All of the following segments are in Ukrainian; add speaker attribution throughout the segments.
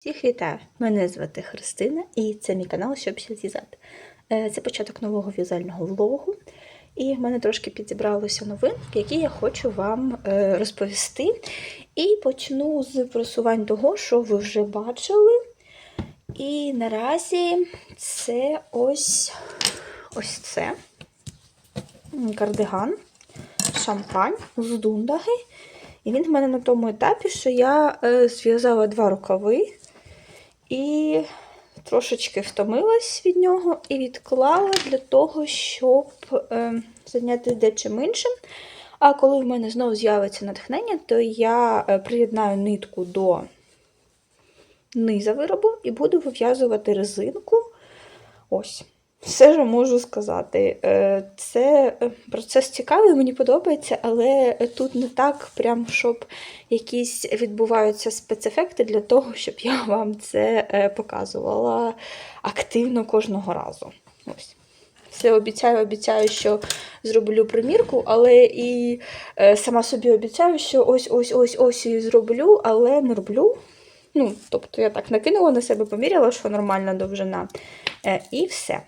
Speaker 1: Всіх вітаю! Мене звати Христина і це мій канал Щоб ще. Е, Це початок нового в'язального влогу. І в мене трошки підзібралося новин, які я хочу вам е, розповісти. І почну з просувань того, що ви вже бачили. І наразі це ось ось це кардиган, шампань з дундаги. І він в мене на тому етапі, що я е, зв'язала два рукави і трошечки втомилась від нього і відклала для того, щоб е, зайнятися дечим іншим. А коли в мене знову з'явиться натхнення, то я е, приєднаю нитку до низа виробу і буду вив'язувати резинку. Ось. Все ж можу сказати. Е, Це е, процес цікавий, мені подобається, але тут не так, прям, щоб якісь відбуваються спецефекти для того, щоб я вам це е, показувала активно кожного разу. Ось. Все обіцяю, обіцяю, що зроблю примірку, але і сама собі обіцяю, що ось-ось-ось-ось і зроблю, але не роблю. Ну, тобто я так накинула на себе, поміряла, що нормальна довжина. І все.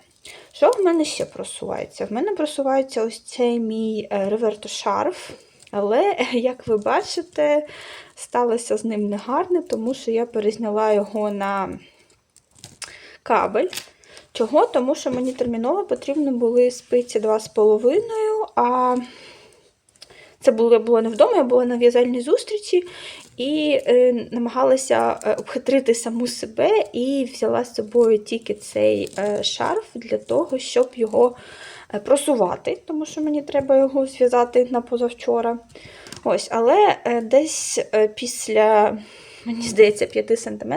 Speaker 1: Що в мене ще просувається? В мене просувається ось цей мій реверто шарф. але, як ви бачите, сталося з ним негарне, тому що я перезняла його на кабель. Чого? Тому що мені терміново потрібні були спиці 2,5, а це було, я не вдома, я була на в'язальній зустрічі і е, намагалася е, обхитрити саму себе і взяла з собою тільки цей е, шарф для того, щоб його е, просувати, тому що мені треба його зв'язати на позавчора. Ось, Але е, десь е, після, мені здається, 5 см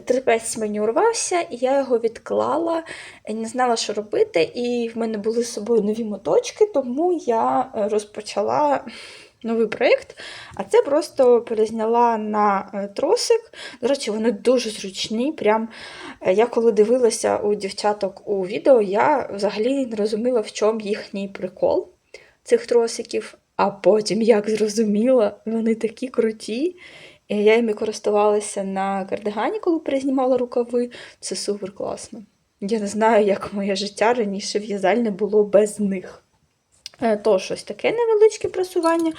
Speaker 1: Трапець мені урвався, і я його відклала, не знала, що робити, і в мене були з собою нові моточки, тому я е, розпочала новий проєкт. А це просто перезняла на е, тросик. До речі, вони дуже зручні. Прям е, я коли дивилася у дівчаток у відео, я взагалі не розуміла, в чому їхній прикол цих тросиків. А потім, як зрозуміла, вони такі круті. Я їми користувалася на кардигані, коли перезнімала рукави. Це супер класно. Я не знаю, як моє життя раніше в'язальне було без них. То Тож, ось таке невеличке просування.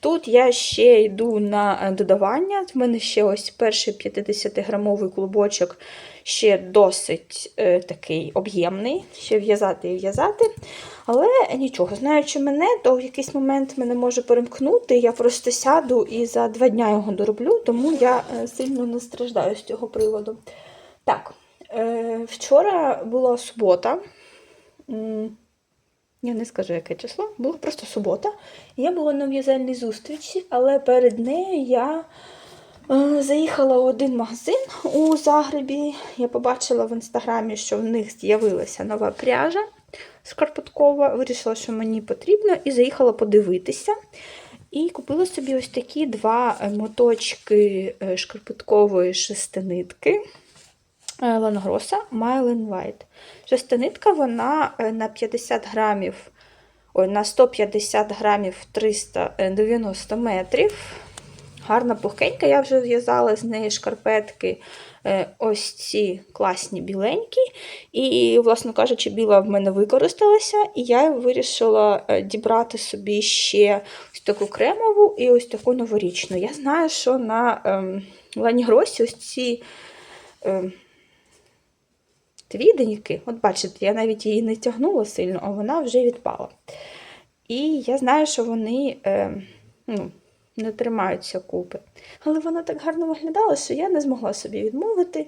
Speaker 1: Тут я ще йду на е, додавання. В мене ще ось перший 50-грамовий клубочок ще досить е, такий об'ємний, ще в'язати і в'язати. Але нічого, знаючи мене, то в якийсь момент мене може перемкнути. Я просто сяду і за два дня його дороблю, тому я е, сильно не страждаю з цього приводу. Так, е, вчора була субота. Я не скажу, яке число, була просто субота. Я була на в'язальній зустрічі, але перед нею я заїхала в один магазин у Загребі. Я побачила в інстаграмі, що в них з'явилася нова пряжа шкарпеткова. Вирішила, що мені потрібно, і заїхала подивитися. І купила собі ось такі два е, моточки е, шкарпеткової шестинитки. е, Лангроса Mile White. Шестинитка вона е, на 50 грамів, ой, на 150 грамів 390 метрів. Гарна пухкенька, я вже в'язала з неї шкарпетки е, ось ці класні біленькі. І, власно кажучи, біла в мене використалася, і я вирішила е, дібрати собі ще ось таку кремову і ось таку новорічну. Я знаю, що на ем, Лані Гросі ось ці. Ем, Твіденьки, от бачите, я навіть її не тягнула сильно, а вона вже відпала. І я знаю, що вони е, ну, не тримаються купи. Але вона так гарно виглядала, що я не змогла собі відмовити.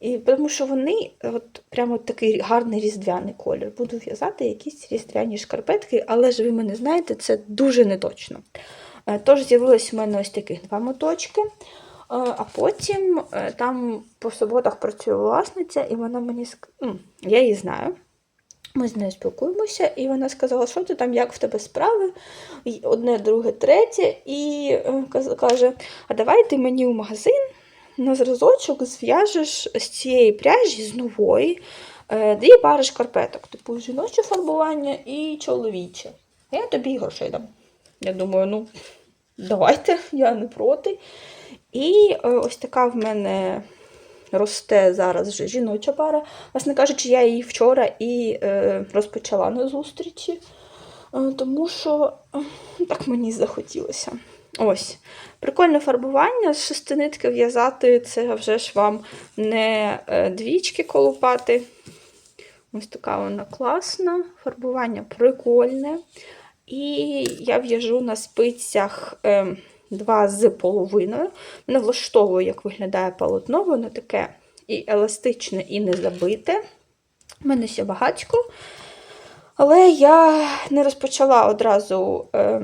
Speaker 1: І, Тому що вони от прямо такий гарний різдвяний колір. Буду в'язати якісь різдвяні шкарпетки, але ж ви мене знаєте, це дуже неточно. Е, Тож з'явилось у мене ось таких два моточки. Е, А потім е, там по суботах працює власниця, і вона мені ну, я її знаю. Ми з нею спілкуємося, і вона сказала, що ти там, як в тебе справи, одне, друге, третє. І е, каже: А давай ти мені в магазин на зразочок зв'яжеш з цієї пряжі з нової е, дві пари шкарпеток, типу жіноче фарбування і чоловіче. Я тобі грошей дам. Я думаю, ну, давайте, я не проти. І е, ось така в мене росте зараз вже жіноча пара. Власне кажучи, я її вчора і е, розпочала на зустрічі, е, тому що е, так мені захотілося. Ось. Прикольне фарбування з шести нитки в'язати, це вже ж вам не е, двічки колупати. Ось така вона класна, фарбування прикольне. І я в'яжу на спицях е, два з половиною. Мене влаштовує, як виглядає полотно, воно таке і еластичне, і не забите. У мене ще багатько. Але я не розпочала одразу е,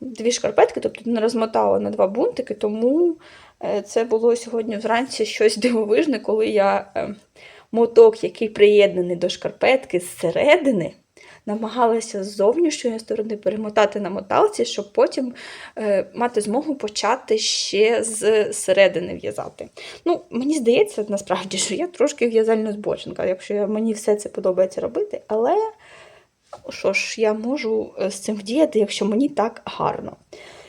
Speaker 1: дві шкарпетки, тобто не розмотала на два бунтики, тому е, це було сьогодні вранці щось дивовижне, коли я е, моток, який приєднаний до шкарпетки зсередини, намагалася з зовнішньої сторони перемотати на моталці, щоб потім е, мати змогу почати ще з середини в'язати. Ну, мені здається, насправді, що я трошки в'язальна збочинка, якщо я, мені все це подобається робити, але що ж, я можу е, з цим вдіяти, якщо мені так гарно.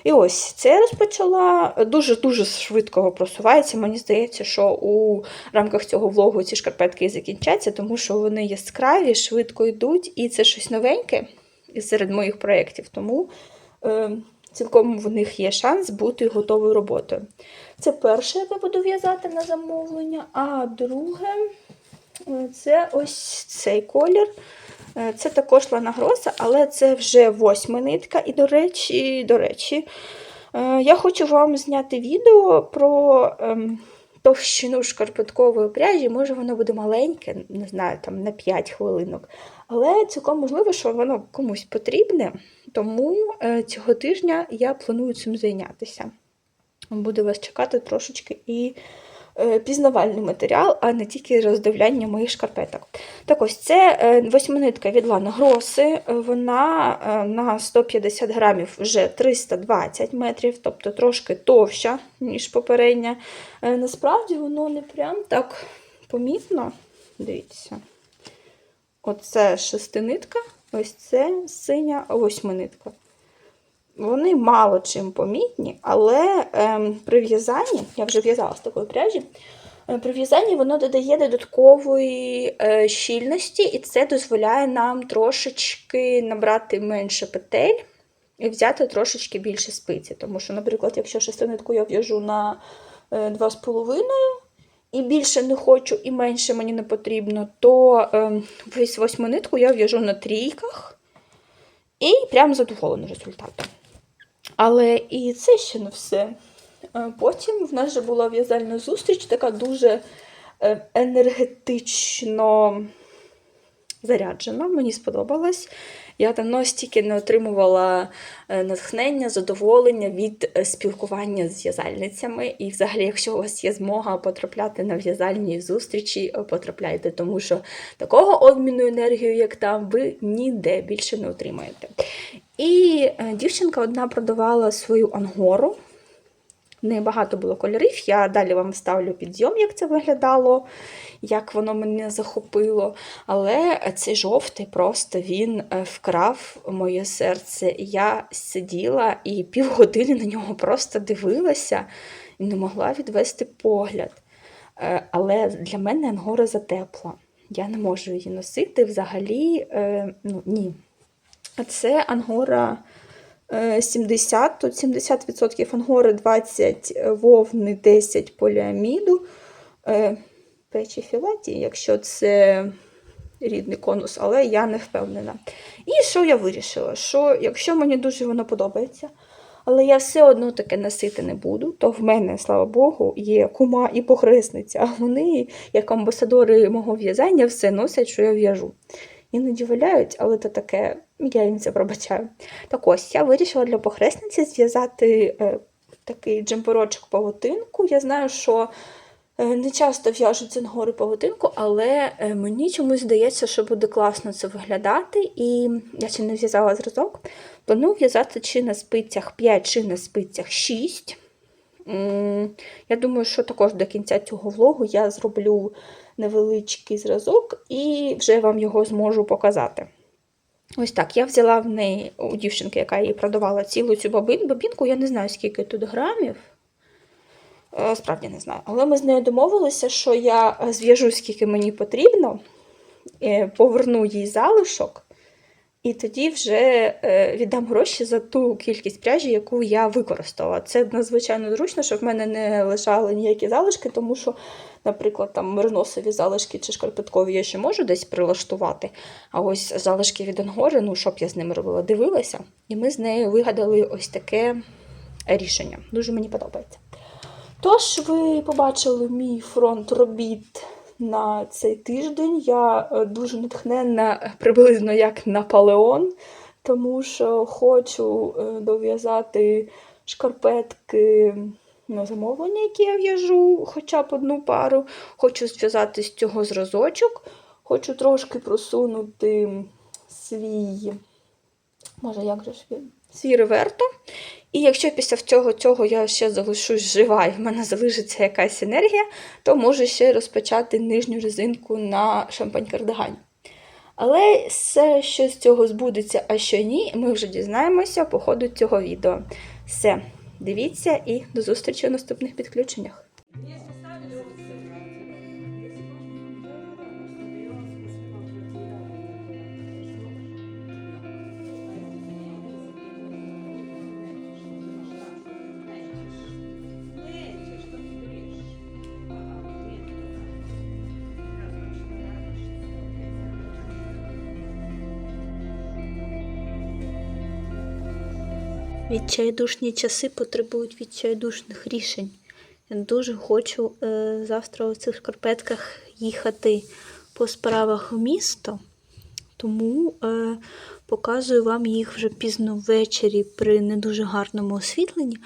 Speaker 1: І ось це я розпочала дуже-дуже швидко просувається. Мені здається, що у рамках цього влогу ці шкарпетки і закінчаться, тому що вони яскраві, швидко йдуть, і це щось новеньке серед моїх проєктів. Тому е, цілком в них є шанс бути готовою роботою. Це перше, яке буду в'язати на замовлення, а друге е, це ось цей колір. Е, Це також Лана Гроса, але це вже восьма нитка. І, до речі, до речі, е, я хочу вам зняти відео про ем, товщину шкарпеткової пряжі. Може, воно буде маленьке, не знаю, там на 5 хвилинок. Але цілком можливо, що воно комусь потрібне, тому е, цього тижня я планую цим зайнятися. Буду вас чекати трошечки і пізнавальний матеріал, а не тільки роздивляння моїх шкарпеток. Так ось це е, восьминитка від Лана Гроси. Е, Вона е, на 150 грамів вже 320 метрів, тобто трошки товща, ніж попередня. Е, Насправді воно не прям так помітно. Дивіться. Оце шестинитка, ось це синя восьминитка. Вони мало чим помітні, але ем, при в'язанні, я вже в'язала з такої пряжі, е, при в'язанні воно додає додаткової е, щільності, і це дозволяє нам трошечки набрати менше петель і взяти трошечки більше спиці. Тому що, наприклад, якщо шестинитку я в'яжу на е, 2,5 і більше не хочу, і менше мені не потрібно, то е, весь восьминитку я в'яжу на трійках і прям задоволена результатом. Але і це ще не все. Е, Потім в нас же була в'язальна зустріч, така дуже е, енергетично заряджена. Мені сподобалось. Я давно стільки не отримувала е, натхнення, задоволення від е, спілкування з в'язальницями. І, взагалі, якщо у вас є змога потрапляти на в'язальні зустрічі, е, потрапляйте, тому що такого обміну енергії, як там, ви ніде більше не отримаєте. І дівчинка одна продавала свою ангору. Небагато було кольорів. Я далі вам вставлю підйом, як це виглядало, як воно мене захопило. Але цей жовтий просто він е, вкрав моє серце. Я сиділа і півгодини на нього просто дивилася і не могла відвести погляд. Е, Але для мене ангора затепла. Я не можу її носити взагалі. е, Ну, ні. Це ангора. Е, 70, тут 70% ангори, 20 вовни, 10 поліаміду, е, печі філаті, якщо це рідний конус, але я не впевнена. І що я вирішила? Що якщо мені дуже воно подобається, але я все одно таке носити не буду, то в мене, слава Богу, є кума і похресниця, вони, як амбасадори мого в'язання, все носять, що я в'яжу. Іноді валяють, але то таке, я їм це пробачаю. Так ось, я вирішила для похресниці зв'язати е, такий джемперочок павутинку. Я знаю, що е, не часто в'яжуть з ангори павутинку, але е, мені чомусь здається, що буде класно це виглядати. І я ще не в'язала зразок. Планую в'язати чи на спицях 5, чи на спицях 6. Я думаю, що також до кінця цього влогу я зроблю невеличкий зразок і вже вам його зможу показати. Ось так, я взяла в неї у дівчинки, яка її продавала цілу цю. Бобінку, я не знаю, скільки тут грамів. Е, Справді не знаю. Але ми з нею домовилися, що я е, зв'яжу, скільки мені потрібно, е, поверну їй залишок, і тоді вже е, віддам гроші за ту кількість пряжі, яку я використала. Це надзвичайно зручно, щоб в мене не лежали ніякі залишки, тому що, наприклад, там мериносові залишки чи шкарпеткові я ще можу десь прилаштувати. А ось залишки від Ангори, ну що б я з ними робила, дивилася, і ми з нею вигадали ось таке рішення. Дуже мені подобається. Тож, ви побачили мій фронт робіт на цей тиждень. Я е, дуже натхненна, приблизно як Наполеон, тому що хочу е, дов'язати шкарпетки на замовлення, які я в'яжу, хоча б одну пару. Хочу зв'язати з цього зразочок, хочу трошки просунути свій, може, як же ж він? Свій реверто. І якщо після цього цього я ще залишусь жива і в мене залишиться якась енергія, то можу ще розпочати нижню резинку на шампань кардигані. Але все, що з цього збудеться, а що ні, ми вже дізнаємося по ходу цього відео. Все, дивіться і до зустрічі у наступних підключеннях. Відчайдушні часи потребують відчайдушних рішень. Я дуже хочу е, завтра у цих шкарпетках їхати по справах в місто, тому е, показую вам їх вже пізно ввечері при не дуже гарному освітленні.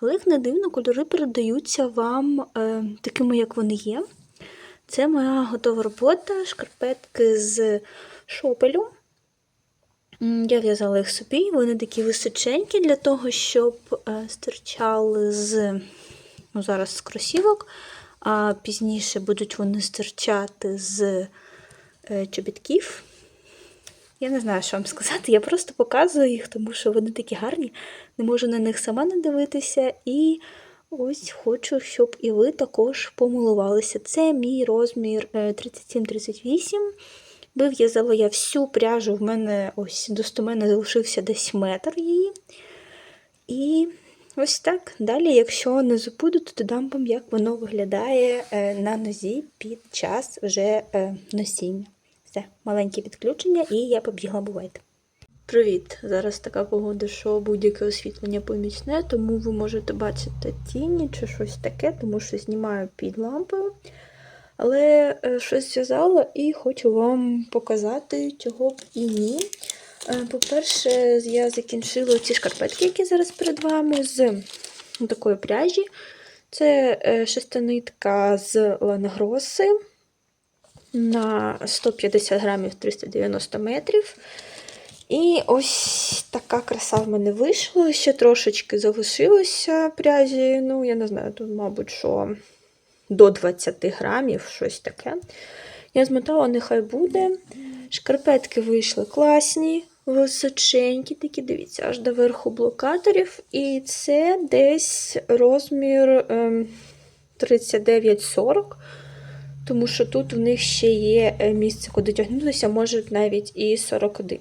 Speaker 1: Але як не дивно, кольори передаються вам е, такими, як вони є. Це моя готова робота, шкарпетки з шопелю. Я в'язала їх собі, вони такі височенькі для того, щоб е, стирчали з ну, зараз з кросівок, а пізніше будуть вони стирчати з е, чобітків. Я не знаю, що вам сказати. Я просто показую їх, тому що вони такі гарні. Не можу на них сама не дивитися. І ось хочу, щоб і ви також помилувалися. Це мій розмір е, 37-38. Вив'язала я всю пряжу, в мене ось до мене залишився десь метр її. І ось так. Далі, якщо не забуду, то додам вам, як воно виглядає е, на нозі під час вже е, носіння. Все, маленьке підключення, і я побігла, бувайте. Привіт! Зараз така погода, що будь-яке освітлення помічне, тому ви можете бачити тіні чи щось таке, тому що знімаю під лампою. Але е, щось зв'язала і хочу вам показати, чого б і ні. Е, По-перше, я закінчила ці шкарпетки, які зараз перед вами, з такої пряжі. Це е, шестинитка з Ланегроси на 150 грамів 390 метрів. І ось така краса в мене вийшла. Ще трошечки залишилося пряжі. Ну, я не знаю, тут, мабуть, що до 20 грамів, щось таке. Я змотала, нехай буде. Шкарпетки вийшли класні, височенькі, такі, дивіться, аж до верху блокаторів. І це десь розмір ем, 39-40, тому що тут в них ще є е, місце, куди тягнутися, може навіть і 41.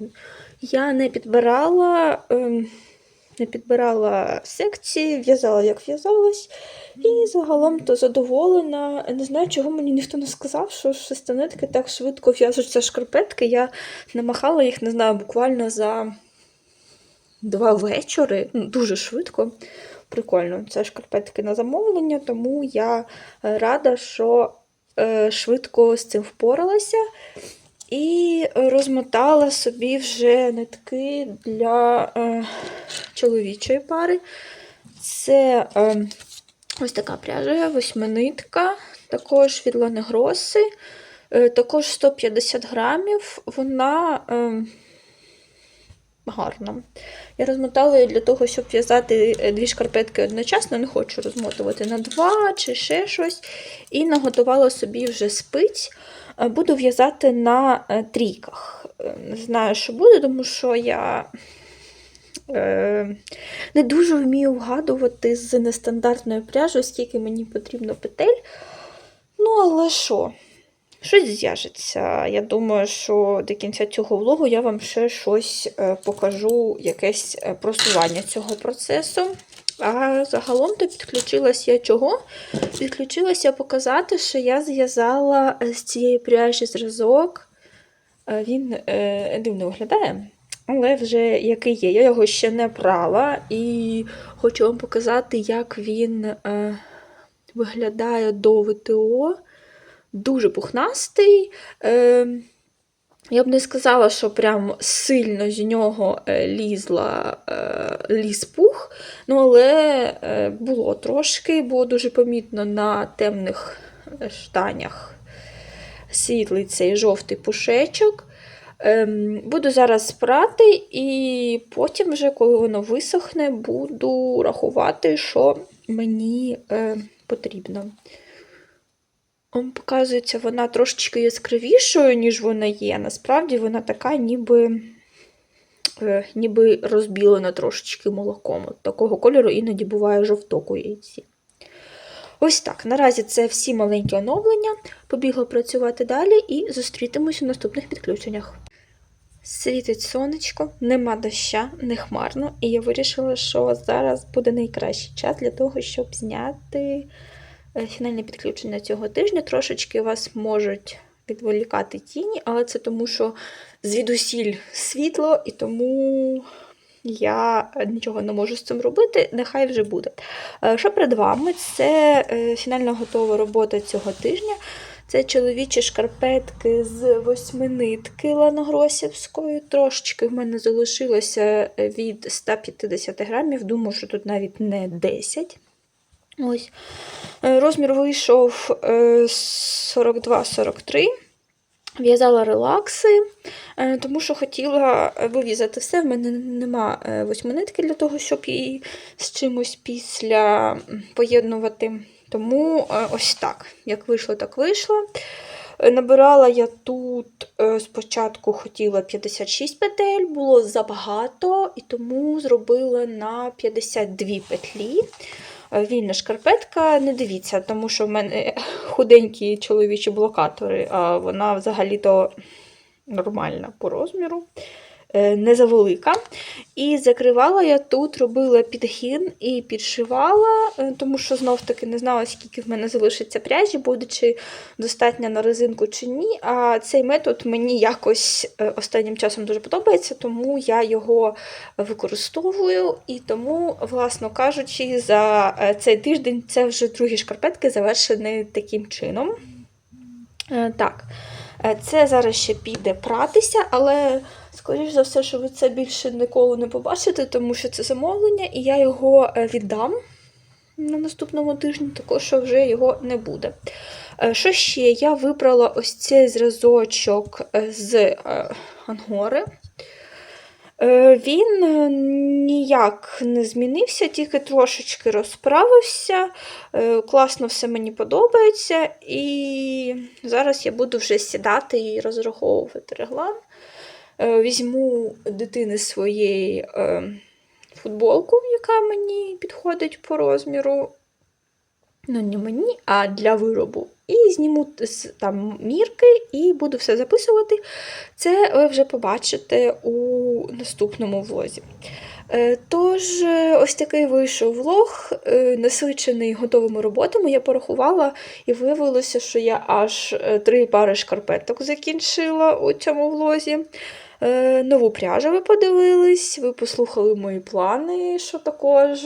Speaker 1: Я не підбирала. Не підбирала секції, в'язала, як в'язалась, і загалом то задоволена. Не знаю, чого мені ніхто не сказав, що шестинитки так швидко в'яжуться шкарпетки. Я намахала їх, не знаю, буквально за два вечори. Ну, Дуже швидко. Прикольно, це шкарпетки на замовлення, тому я е, рада, що е, швидко з цим впоралася. І розмотала собі вже нитки для е, чоловічої пари. Це е, ось така пряжа, восьминитка, також від Ланегроси, е, також 150 грамів. Вона е, гарна. Я розмотала її для того, щоб в'язати е, дві шкарпетки одночасно, не хочу розмотувати на два чи ще щось. І наготувала собі вже спиць. Е, Буду в'язати на е, трійках. Е, Не знаю, що буде, тому що я не дуже вмію вгадувати з нестандартною пряжою, скільки мені потрібно петель. Ну, але що? Щось зв'яжеться. Я думаю, що до кінця цього влогу я вам ще щось покажу, якесь просування цього процесу. А загалом то підключилася чого? Підключилася показати, що я зв'язала е, з цієї пряжі зразок. Е, Він е, дивно виглядає, але вже який є. Я його ще не прала і хочу вам показати, як він е, виглядає до ВТО. Дуже пухнастий. Е, я б не сказала, що прям сильно з нього е, лізла, е, ліз пух, ну, але е, було трошки, було дуже помітно на темних штанях світлий цей жовтий пушечок. Ем, Буду зараз прати, і потім, вже, коли воно висохне, буду рахувати, що мені потрібно. Показується, вона трошечки яскравішою, ніж вона є. Насправді вона така, ніби е, ніби розбілена трошечки молоком. От такого кольору іноді буває жовток у яйці. Ось так. Наразі це всі маленькі оновлення. Побігла працювати далі і зустрітимуся в наступних підключеннях. Світить сонечко, нема доща, не хмарно, і я вирішила, що зараз буде найкращий час для того, щоб зняти фінальне підключення цього тижня. Трошечки вас можуть відволікати тіні, але це тому, що звідусіль світло, і тому я нічого не можу з цим робити, нехай вже буде. Е, Що перед вами? Це е, фінально готова робота цього тижня. Це чоловічі шкарпетки з восьминитки ланогросівської. Трошечки в мене залишилося від 150 грамів. Думаю, що тут навіть не 10. Ось. Е, Розмір вийшов е, 42-43. В'язала релакси, е, тому що хотіла вивізати все. В мене нема е, восьминитки для того, щоб її з чимось після поєднувати. Тому е, ось так. Як вийшло, так вийшло. Е, Набирала я тут е, спочатку хотіла 56 петель, було забагато, і тому зробила на 52 петлі. Е, Вільна шкарпетка, не дивіться, тому що в мене худенькі чоловічі блокатори, а вона взагалі-то нормальна по розміру, не завелика. І закривала я тут, робила підгін і підшивала, е, тому що знов-таки не знала, скільки в мене залишиться пряжі, буде чи достатньо на резинку чи ні. А цей метод мені якось е, останнім часом дуже подобається, тому я його використовую. І тому, власно кажучи, за е, цей тиждень це вже другі шкарпетки завершені таким чином. Е, Так, е, це зараз ще піде пратися, але, скоріш за все, що ви це більше ніколи не побачите, тому що це замовлення, і я його е, віддам на наступному тижні, також що вже його не буде. Е, Що ще? Я вибрала ось цей зразочок е, з е, ангори. Е, Він е, ніяк не змінився, тільки трошечки розправився. Е, Класно все мені подобається. І зараз я буду вже сідати і розраховувати реглан. Візьму дитини своєї футболку, яка мені підходить по розміру. Ну, не мені, а для виробу. І зніму там мірки і буду все записувати. Це ви вже побачите у наступному влозі. Е, Тож, е, ось такий вийшов влог, е, насичений готовими роботами. Я порахувала і виявилося, що я аж три пари шкарпеток закінчила у цьому влозі. Нову пряжу ви подивились, ви послухали мої плани, що також.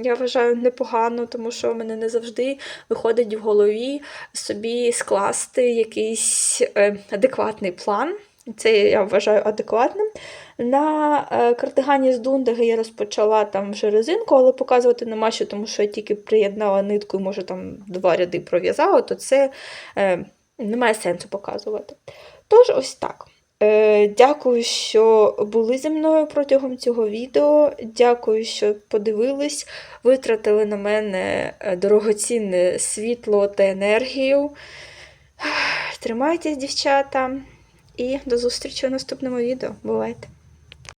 Speaker 1: Я вважаю непогано, тому що в мене не завжди виходить в голові собі скласти якийсь е, адекватний план. Це я вважаю адекватним. На е, картигані з Дундеги я розпочала там вже резинку, але показувати нема що, тому що я тільки приєднала нитку і, може, там два ряди пров'язала, то це е, немає сенсу показувати. Тож, ось так. Е, Дякую, що були зі мною протягом цього відео. Дякую, що подивились, витратили на мене е, дорогоцінне світло та енергію. Тримайтесь, дівчата, і до зустрічі у наступному відео. Бувайте!